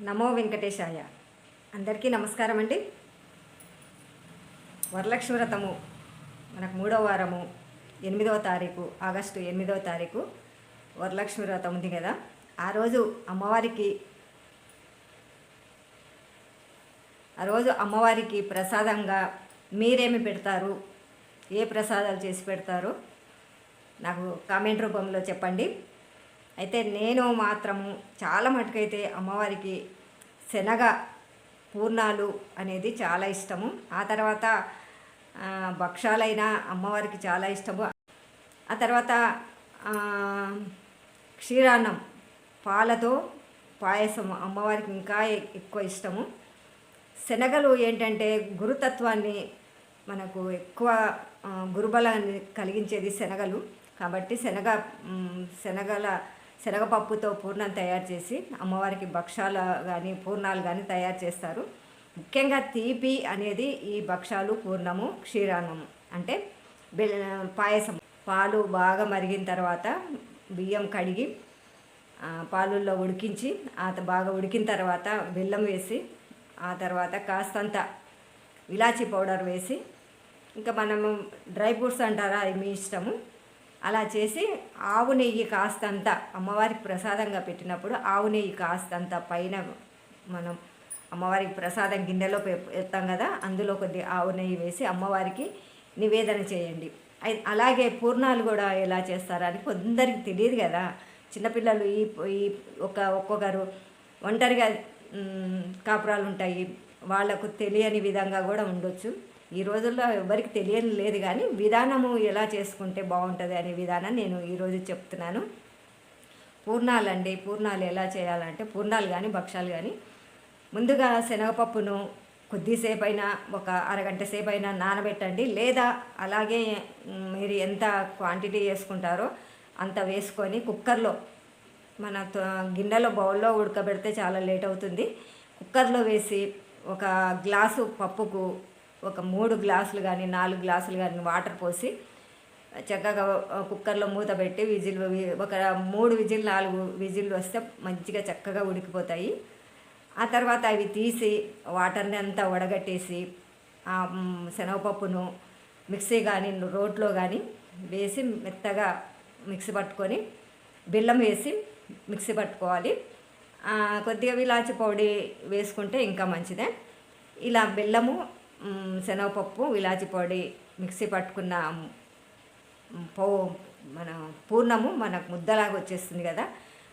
నమో వెంకటేశాయ. అందరికీ నమస్కారం అండి. వరలక్ష్మి వ్రతము మనకు మూడవ వారము ఎనిమిదవ తారీఖు ఆగస్టు ఎనిమిదవ తారీఖు వరలక్ష్మి వ్రతం ఉంది కదా. ఆ రోజు అమ్మవారికి ఆ రోజు అమ్మవారికి ప్రసాదంగా మీరేమి పెడతారు? ఏ ప్రసాదాలు చేసి పెడతారు? నాకు కామెంట్ రూపంలో చెప్పండి. అయితే నేను మాత్రము చాలా మటుకైతే అమ్మవారికి శనగ పూర్ణాలు అనేది చాలా ఇష్టము. ఆ తర్వాత భక్షాలైనా అమ్మవారికి చాలా ఇష్టము. ఆ తర్వాత క్షీరాన్నం పాలతో పాయసం అమ్మవారికి ఇంకా ఎక్కువ ఇష్టము. శనగలు ఏంటంటే గురుతత్వాన్ని మనకు ఎక్కువ గురుబలాన్ని కలిగించేది శనగలు. కాబట్టి శనగ శనగల శనగపప్పుతో పూర్ణం తయారు చేసి అమ్మవారికి భక్షాలు కానీ పూర్ణాలు కానీ తయారు చేస్తారు. ముఖ్యంగా తీపి అనేది ఈ భక్షాలు పూర్ణము క్షీరాన్నము అంటే బెల్ పాయసం. పాలు బాగా మరిగిన తర్వాత బియ్యం కడిగి పాలుల్లో ఉడికించి ఆ బాగా ఉడికిన తర్వాత బెల్లం వేసి ఆ తర్వాత కాస్తంత ఇలాచీ పౌడర్ వేసి ఇంకా మనము డ్రై ఫ్రూట్స్ అంటారా? అది మీ ఇష్టము. అలా చేసి ఆవు నెయ్యి కాస్తంత అమ్మవారికి ప్రసాదంగా పెట్టినప్పుడు ఆవు నెయ్యి కాస్తంత పైన మనం అమ్మవారికి ప్రసాదం గిన్నెలో పె- పెడతాం కదా అందులో కొద్ది ఆవు నెయ్యి వేసి అమ్మవారికి నివేదన చేయండి. అలాగే పూర్ణాలు కూడా ఎలా చేస్తారని కొందరికి తెలియదు కదా. చిన్నపిల్లలు ఈ ఈ ఒక ఒక్కొక్కరు ఒంటరిగా కాపురాలు ఉంటాయి వాళ్ళకు తెలియని విధంగా కూడా ఉండొచ్చు. ఈ రోజుల్లో ఎవరికి తెలియని లేదు కానీ విధానము ఎలా చేసుకుంటే బాగుంటుంది అనే విధానం నేను ఈరోజు చెప్తున్నాను. పూర్ణాలు అండి పూర్ణాలు ఎలా చేయాలంటే పూర్ణాలు కానీ భక్షాలు కానీ ముందుగా శనగపప్పును కొద్దిసేపు అయినా ఒక అరగంట సేపు అయినా నానబెట్టండి. లేదా అలాగే మీరు ఎంత క్వాంటిటీ వేసుకుంటారో అంత వేసుకొని కుక్కర్లో మన గిన్నెలో బౌల్లో ఉడకబెడితే చాలా లేట్ అవుతుంది. కుక్కర్లో వేసి ఒక గ్లాసు పప్పుకు ఒక మూడు గ్లాసులు కానీ నాలుగు గ్లాసులు కానీ వాటర్ పోసి చక్కగా కుక్కర్లో మూత పెట్టి విజిల్ ఒక మూడు విజిల్ నాలుగు విజిల్లు వస్తే మంచిగా చక్కగా ఉడికిపోతాయి. ఆ తర్వాత అవి తీసి వాటర్ని అంతా వడగట్టేసి శనగపప్పును మిక్సీ కానీ రోట్లో కానీ వేసి మెత్తగా మిక్సీ పట్టుకొని బెల్లం వేసి మిక్సీ పట్టుకోవాలి. కొద్దిగా విలాచి పౌడి వేసుకుంటే ఇంకా మంచిదే. ఇలా బెల్లము శనగపప్పు ఇలాచి పొడి మిక్సీ పట్టుకున్న పో మన పూర్ణము మనకు ముద్దలాగా వచ్చేస్తుంది కదా.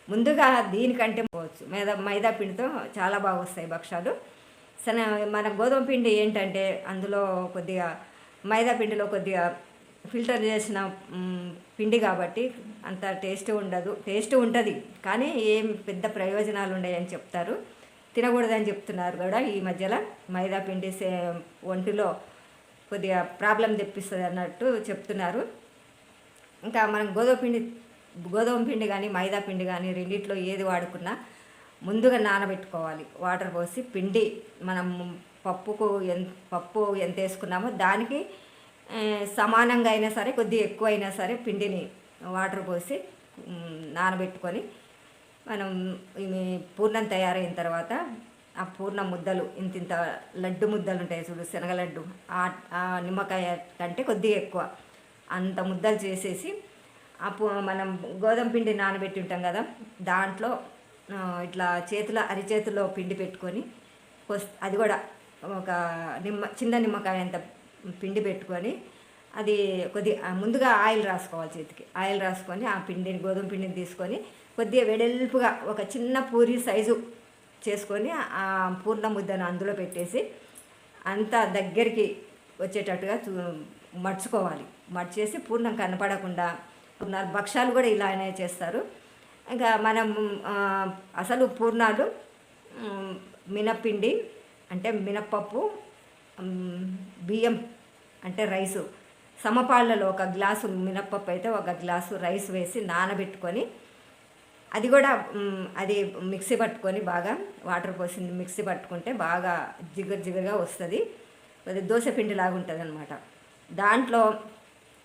ముందుగా దీనికంటే పోవచ్చు. మైదా మైదా పిండితో చాలా బాగా వస్తాయి భక్షాలు. సన మన గోధుమ పిండి ఏంటంటే అందులో కొద్దిగా మైదా పిండిలో కొద్దిగా ఫిల్టర్ చేసిన పిండి కాబట్టి అంత టేస్ట్ ఉండదు. టేస్ట్ ఉంటుంది కానీ ఏం పెద్ద ప్రయోజనాలు ఉన్నాయని చెప్తారు. తినకూడదని చెప్తున్నారు కూడా ఈ మధ్యలో మైదా పిండి సే ఒంటిలో కొద్దిగా ప్రాబ్లం తెప్పిస్తుంది అన్నట్టు చెప్తున్నారు. ఇంకా మనం గోధుమ పిండి గోధుమ పిండి కానీ మైదా పిండి కానీ రెండిట్లో ఏది వాడుకున్నా ముందుగా నానబెట్టుకోవాలి. వాటర్ పోసి పిండి మనం పప్పుకు ఎంత పప్పు ఎంత వేసుకున్నామో దానికి సమానంగా అయినా సరే కొద్దిగా ఎక్కువ అయినా సరే పిండిని వాటర్ పోసి నానబెట్టుకొని మనం పూర్ణం తయారైన తర్వాత ఆ పూర్ణ ముద్దలు ఇంత ఇంత లడ్డు ముద్దలు ఉంటాయి చూడు శనగ లడ్డు ఆ నిమ్మకాయ కంటే కొద్దిగా ఎక్కువ. అంత ముద్దలు చేసేసి ఆ మనం గోధుమ పిండి నానబెట్టి ఉంటాం కదా దాంట్లో ఇట్లా చేతిలో అరిచేతిలో పిండి పెట్టుకొని అది కూడా ఒక నిమ్మ చిన్న నిమ్మకాయ అంత పిండి పెట్టుకొని అది కొద్ది ముందుగా ఆయిల్ రాసుకోవాలి చేతికి. ఆయిల్ రాసుకొని ఆ పిండిని గోధుమ పిండిని తీసుకొని కొద్దిగా వెడల్పుగా ఒక చిన్న పూరి సైజు చేసుకొని ఆ పూర్ణ ముద్దను అందులో పెట్టేసి అంత దగ్గరికి వచ్చేటట్టుగా చూ- మడుచుకోవాలి. మడిచేసి పూర్ణం కనపడకుండా పూర్ణాలు భక్షాలు కూడా ఇలానే చేస్తారు. ఇంకా మనం అసలు పూర్ణాలు మినపిండి మినప్పిండి అంటే మినప్పప్పు బియ్యం అంటే రైసు సమపాళ్ళలో ఒక గ్లాసు మినప్పప్పు అయితే ఒక గ్లాసు రైస్ వేసి నానబెట్టుకొని అది కూడా అది మిక్సీ పట్టుకొని బాగా వాటర్ పోసి మిక్సీ పట్టుకుంటే బాగా జిగురు జిగురుగా వస్తుంది. అది దోశ పిండి లాగా ఉంటుంది అనమాట దాంట్లో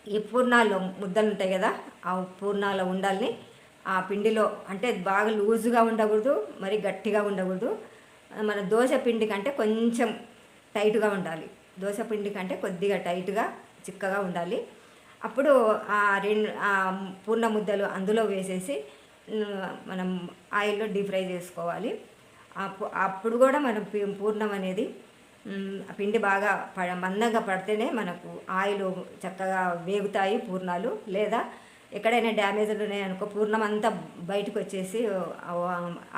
ఈ పూర్ణాలు ముద్దలు ఉంటాయి కదా ఆ పూర్ణాల ఉండాలని ఆ పిండిలో అంటే బాగా లూజుగా ఉండకూడదు మరి గట్టిగా ఉండకూడదు. మన దోశ పిండి కంటే కొంచెం టైట్గా ఉండాలి. దోశ పిండి కంటే కొద్దిగా టైట్గా చిక్కగా ఉండాలి. అప్పుడు ఆ రెండు ఆ పూర్ణ ముద్దలు అందులో వేసేసి మనం ఆయిల్లో డీప్ ఫ్రై చేసుకోవాలి. అప్పుడు కూడా మనం పూర్ణం అనేది పిండి బాగా ప మందంగా పడితేనే మనకు ఆయిల్ చక్కగా వేగుతాయి పూర్ణాలు. లేదా ఎక్కడైనా డ్యామేజ్లు ఉన్నాయనుకో పూర్ణం అంతా బయటకు వచ్చేసి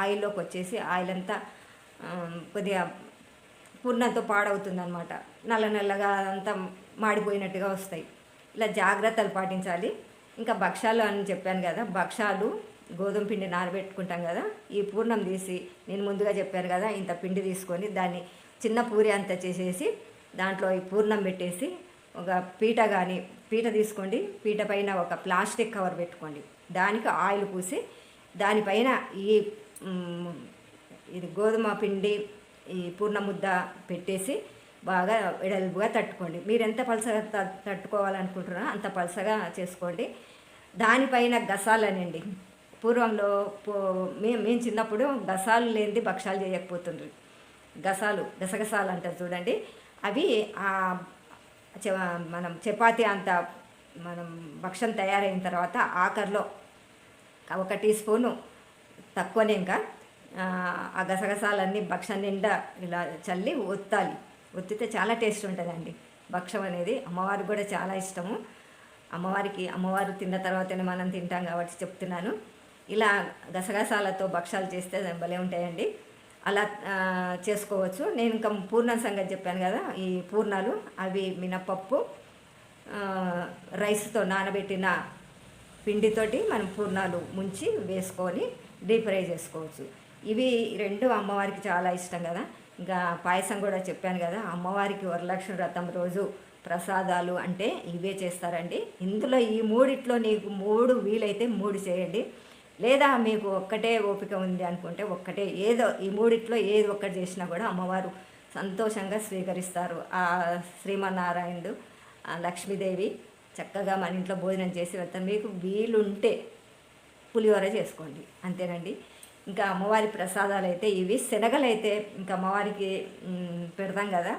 ఆయిల్లోకి వచ్చేసి ఆయిల్ అంతా కొద్దిగా పూర్ణంతో పాడవుతుంది అనమాట నల్ల నల్లగా అంతా మాడిపోయినట్టుగా వస్తాయి. ఇలా జాగ్రత్తలు పాటించాలి. ఇంకా భక్షాలు అని చెప్పాను కదా భక్షాలు గోధుమ పిండి నానబెట్టుకుంటాం కదా ఈ పూర్ణం తీసి నేను ముందుగా చెప్పాను కదా ఇంత పిండి తీసుకొని దాన్ని చిన్న పూరి అంత చేసేసి దాంట్లో ఈ పూర్ణం పెట్టేసి ఒక పీట కానీ పీట తీసుకోండి. పీట పైన ఒక ప్లాస్టిక్ కవర్ పెట్టుకోండి. దానికి ఆయిల్ పూసి దానిపైన ఈ ఇది గోధుమ పిండి ఈ పూర్ణ ముద్ద పెట్టేసి బాగా వెడల్పుగా తట్టుకోండి. మీరు ఎంత పలసగా త- తట్టుకోవాలనుకుంటున్నారో అంత పలసగా చేసుకోండి. దానిపైన గసాలనండి. పూర్వంలో పో- మేము మేము చిన్నప్పుడు గసాలు లేనిది భక్షాలు చేయకపోతుంది గసాలు గసగసాలు అంటారు చూడండి. అవి చ- మనం చపాతి అంత మనం భక్షం తయారైన తర్వాత ఆఖరిలో ఒక టీ స్పూను తక్కువనే ఇంకా ఆ, గసగసాలన్నీ భక్షం నిండా ఇలా చల్లి ఒత్తాలి. ఒత్తితే చాలా టేస్ట్ ఉంటుందండి. భక్షం అనేది అమ్మవారికి కూడా చాలా ఇష్టము. అమ్మవారికి అమ్మవారు తిన్న తర్వాతనే మనం తింటాం కాబట్టి చెప్తున్నాను. ఇలా గసగసాలతో భక్షాలు చేస్తే భలే ఉంటాయండి. అలా చేసుకోవచ్చు. నేను ఇంకా పూర్ణం సంగతి చెప్పాను కదా ఈ పూర్ణాలు అవి మినపప్పు రైస్తో నానబెట్టిన పిండితోటి మనం పూర్ణాలు ముంచి వేసుకొని డీప్ ఫ్రై చేసుకోవచ్చు. ఇవి రెండు అమ్మవారికి చాలా ఇష్టం కదా. ఇంకా పాయసం కూడా చెప్పాను కదా అమ్మవారికి వరలక్ష్మి వ్రతం రోజు ప్రసాదాలు అంటే ఇవే చేస్తారండి. ఇందులో ఈ మూడిట్లో నీకు మూడు వీలైతే మూడు చేయండి. లేదా మీకు ఒక్కటే ఓపిక ఉంది అనుకుంటే ఒక్కటే ఏదో ఈ మూడిట్లో ఏది ఒక్కటి చేసినా కూడా అమ్మవారు సంతోషంగా స్వీకరిస్తారు. ఆ శ్రీమన్నారాయణుడు లక్ష్మీదేవి చక్కగా మన ఇంట్లో భోజనం చేసి వెళ్తారు. మీకు వీలుంటే పులిహోర చేసుకోండి. అంతేనండి. ఇంకా అమ్మవారి ప్రసాదాలు అయితే ఇవి. శనగలు అయితే ఇంకా అమ్మవారికి పెడతాం కదా.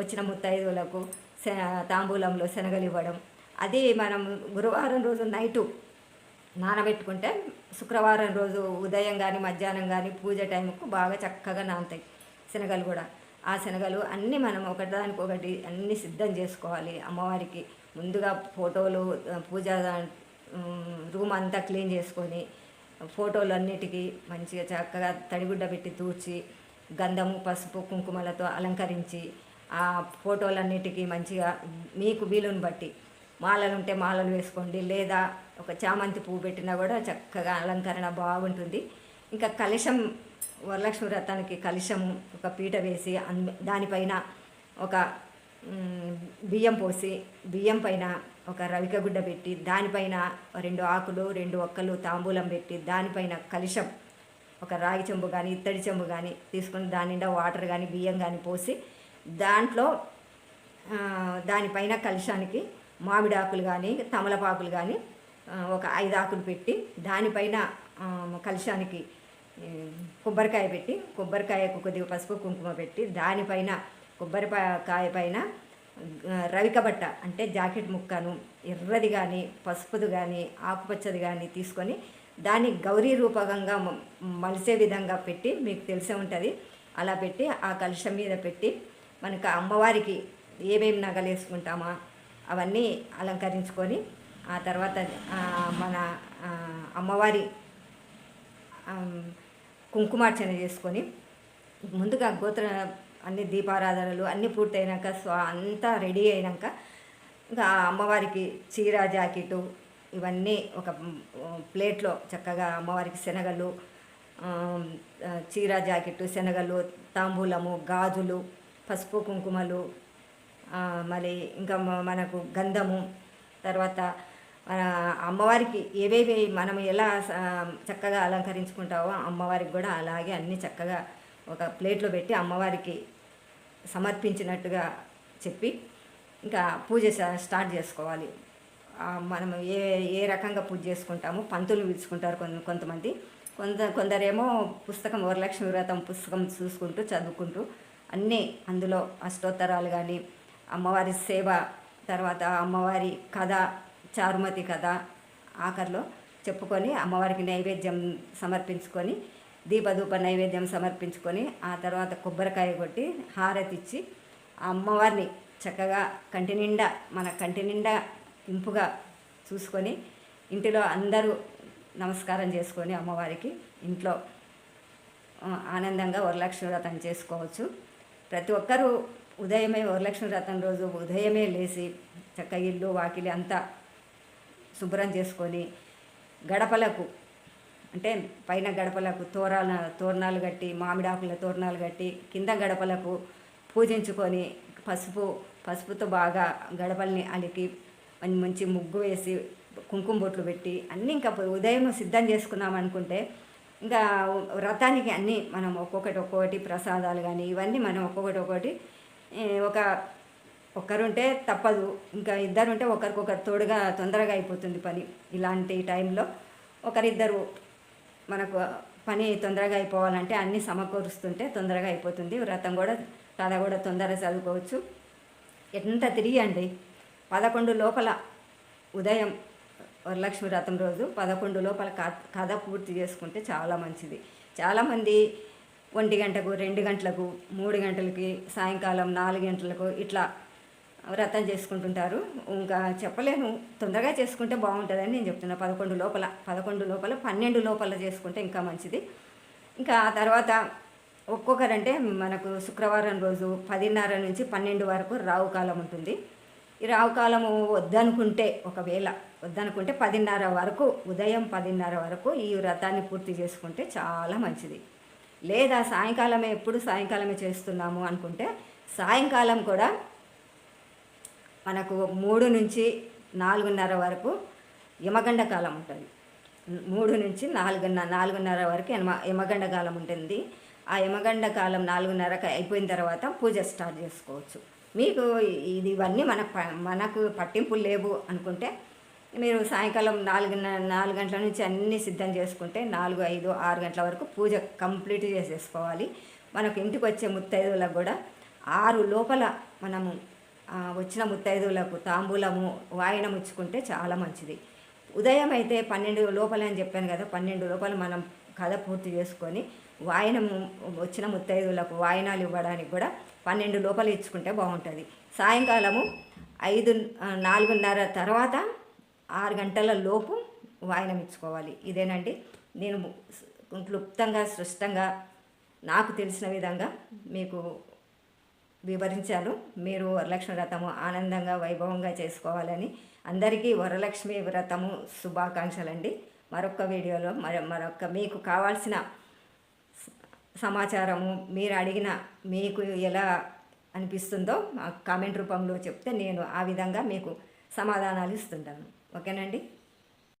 వచ్చిన ముత్తైదువులకు శ తాంబూలంలో శనగలు ఇవ్వడం. అది మనం గురువారం రోజు నైటు నానబెట్టుకుంటే శుక్రవారం రోజు ఉదయం కానీ మధ్యాహ్నం కానీ పూజ టైంకు బాగా చక్కగా నానుతాయి శనగలు కూడా. ఆ శనగలు అన్నీ మనం ఒకదానికి ఒకటి అన్నీ సిద్ధం చేసుకోవాలి అమ్మవారికి. ముందుగా ఫోటోలు పూజ రూమ్ అంతా క్లీన్ చేసుకొని ఫోటోలు అన్నిటికీ మంచిగా చక్కగా తడిగుడ్డ పెట్టి తూర్చి గంధము పసుపు కుంకుమలతో అలంకరించి ఆ ఫోటోలన్నిటికీ మంచిగా మీకు వీలుని బట్టి మాలలు ఉంటే మాలలు వేసుకోండి లేదా ఒక చామంతి పువ్వు పెట్టినా కూడా చక్కగా అలంకరణ బాగుంటుంది. ఇంకా కలశం వరలక్ష్మి వ్రతానికి కలశం ఒక పీట వేసి అన్ దానిపైన ఒక బియ్యం పోసి బియ్యం పైన ఒక రవిక గుడ్డ పెట్టి దానిపైన రెండు ఆకులు రెండు ఒక్కలు తాంబూలం పెట్టి దానిపైన కలుషం ఒక రాగి చెంబు కానీ ఇత్తడి చెంబు కానీ తీసుకుని దాని నిండా వాటర్ కానీ బియ్యం కానీ పోసి దాంట్లో దానిపైన కలుషానికి మామిడి ఆకులు కానీ తమలపాకులు కానీ ఒక ఐదు ఆకులు పెట్టి దానిపైన కలుషానికి కొబ్బరికాయ పెట్టి కొబ్బరికాయకు కొద్దిగా పసుపు కుంకుమ పెట్టి దానిపైన కొబ్బరికాయ పైన రవికబట్ట అంటే జాకెట్ ముక్కను ఎర్రది కానీ పసుపుది కానీ ఆకుపచ్చది కానీ తీసుకొని దాన్ని గౌరీ రూపకంగా మలిసే విధంగా పెట్టి మీకు తెలిసే ఉంటుంది. అలా పెట్టి ఆ కలుషం మీద పెట్టి మనకు అమ్మవారికి ఏమేమి నగలు వేసుకుంటామా అవన్నీ అలంకరించుకొని ఆ తర్వాత మన అమ్మవారి కుంకుమార్చన చేసుకొని ముందుగా గోత్ర అన్ని దీపారాధనలు అన్నీ పూర్తయినాక స్వా అంతా రెడీ అయినాక ఇంకా అమ్మవారికి చీర జాకెట్ ఇవన్నీ ఒక ప్లేట్లో చక్కగా అమ్మవారికి శనగలు చీర జాకెట్ శనగలు తాంబూలము గాజులు పసుపు కుంకుమలు మళ్ళీ మరి ఇంకా మనకు గంధము తర్వాత మన అమ్మవారికి ఏవేవి మనం ఎలా చక్కగా అలంకరించుకుంటావో అమ్మవారికి కూడా అలాగే అన్నీ చక్కగా ఒక ప్లేట్లో పెట్టి అమ్మవారికి సమర్పించినట్టుగా చెప్పి ఇంకా పూజ స్టార్ట్ చేసుకోవాలి. మనం ఏ ఏ రకంగా పూజ చేసుకుంటామో పంతులు పిలుచుకుంటారు కొంత కొంతమంది. కొంత కొందరేమో పుస్తకం వరలక్ష్మి వ్రతం పుస్తకం చూసుకుంటూ చదువుకుంటూ అన్నీ అందులో అష్టోత్తరాలు కానీ అమ్మవారి సేవ తర్వాత అమ్మవారి కథ చారుమతి కథ ఆఖరిలో చెప్పుకొని అమ్మవారికి నైవేద్యం సమర్పించుకొని దీపధూప నైవేద్యం సమర్పించుకొని ఆ తర్వాత కొబ్బరికాయ కొట్టి హారతి ఇచ్చి ఆ అమ్మవారిని చక్కగా కంటి నిండా మన కంటి నిండా ఇంపుగా చూసుకొని ఇంటిలో అందరూ నమస్కారం చేసుకొని అమ్మవారికి ఇంట్లో ఆనందంగా వరలక్ష్మి వ్రతం చేసుకోవచ్చు. ప్రతి ఒక్కరూ ఉదయమే వరలక్ష్మి వ్రతం రోజు ఉదయమే లేచి చక్క ఇల్లు వాకిలి అంతా శుభ్రం చేసుకొని గడపలకు అంటే పైన గడపలకు తోరాల తోరణాలు కట్టి మామిడాకుల తోరణాలు కట్టి కింద గడపలకు పూజించుకొని పసుపు పసుపుతో బాగా గడపల్ని అలికి మంచి మంచి ముగ్గు వేసి కుంకుమ బొట్లు పెట్టి అన్నీ ఇంకా ఉదయం సిద్ధం చేసుకున్నాం అనుకుంటే ఇంకా వ్రతానికి అన్నీ మనం ఒక్కొక్కటి ఒక్కొక్కటి ప్రసాదాలు కానీ ఇవన్నీ మనం ఒక్కొక్కటి ఒక్కొక్కటి ఒక ఒక్కరుంటే తప్పదు. ఇంకా ఇద్దరుంటే ఒకరికొకరు తోడుగా తొందరగా అయిపోతుంది పని. ఇలాంటి టైంలో ఒకరిద్దరు మనకు పని తొందరగా అయిపోవాలంటే అన్నీ సమకూరుస్తుంటే తొందరగా అయిపోతుంది. వ్రతం కూడా కథ కూడా తొందరగా చదువుకోవచ్చు. ఎంత తిరిగండి. పదకొండు లోపల ఉదయం వరలక్ష్మి వ్రతం రోజు పదకొండు లోపల కథ పూర్తి చేసుకుంటే చాలా మంచిది. చాలామంది ఒంటి గంటకు రెండు గంటలకు మూడు గంటలకి సాయంకాలం నాలుగు గంటలకు ఇట్లా వ్రతం చేసుకుంటుంటారు. ఇంకా చెప్పలేను తొందరగా చేసుకుంటే బాగుంటుందని నేను చెప్తున్నా. పదకొండు లోపల పదకొండు లోపల పన్నెండు లోపల చేసుకుంటే ఇంకా మంచిది. ఇంకా ఆ తర్వాత ఒక్కొక్కరంటే మనకు శుక్రవారం రోజు పదిన్నర నుంచి పన్నెండు వరకు రావు కాలం ఉంటుంది. ఈ రావు కాలము వద్దనుకుంటే ఒకవేళ వద్దనుకుంటే పదిన్నర వరకు ఉదయం పదిన్నర వరకు ఈ వ్రతాన్ని పూర్తి చేసుకుంటే చాలా మంచిది. లేదా సాయంకాలమే ఎప్పుడు సాయంకాలమే చేస్తున్నాము అనుకుంటే సాయంకాలం కూడా మనకు మూడు నుంచి నాలుగున్నర వరకు యమగండ కాలం ఉంటుంది. మూడు నుంచి నాలుగున్నర నాలుగున్నర వరకు యమ యమగండ కాలం ఉంటుంది. ఆ యమగండ కాలం నాలుగున్నరకు అయిపోయిన తర్వాత పూజ స్టార్ట్ చేసుకోవచ్చు. మీకు ఇది ఇవన్నీ మన ప- మనకు పట్టింపులు లేవు అనుకుంటే మీరు సాయంకాలం నాలుగున్నర నాలుగు గంటల నుంచి అన్నీ సిద్ధం చేసుకుంటే నాలుగు ఐదు ఆరు గంటల వరకు పూజ కంప్లీట్ చేసేసుకోవాలి. మనకు ఇంటికి వచ్చే ముత్తైదులకు కూడా ఆరు లోపల మనము వచ్చిన ముత్తైదువులకు తాంబూలము వాయనం ఇచ్చుకుంటే చాలా మంచిది. ఉదయం అయితే పన్నెండు లోపల అని చెప్పాను కదా పన్నెండు లోపల మనం కథ పూర్తి చేసుకొని వాయనము వచ్చిన ముత్తైదువులకు వాయనాలు ఇవ్వడానికి కూడా పన్నెండు లోపల ఇచ్చుకుంటే బాగుంటుంది. సాయంకాలము ఐదు నాలుగున్నర తర్వాత ఆరు గంటల లోపు వాయనం ఇచ్చుకోవాలి. ఇదేనండి. నేను క్లుప్తంగా స్పష్టంగా నాకు తెలిసిన విధంగా మీకు వివరించారు. మీరు వరలక్ష్మి వ్రతము ఆనందంగా వైభవంగా చేసుకోవాలని అందరికీ వరలక్ష్మి వ్రతము శుభాకాంక్షలండి. మరొక వీడియోలో మర మరొక మీకు కావాల్సిన సమాచారము మీరు అడిగిన మీకు ఎలా అనిపిస్తుందో కామెంట్ రూపంలో చెప్తే నేను ఆ విధంగా మీకు సమాధానాలు ఇస్తుంటాను. ఓకేనండి?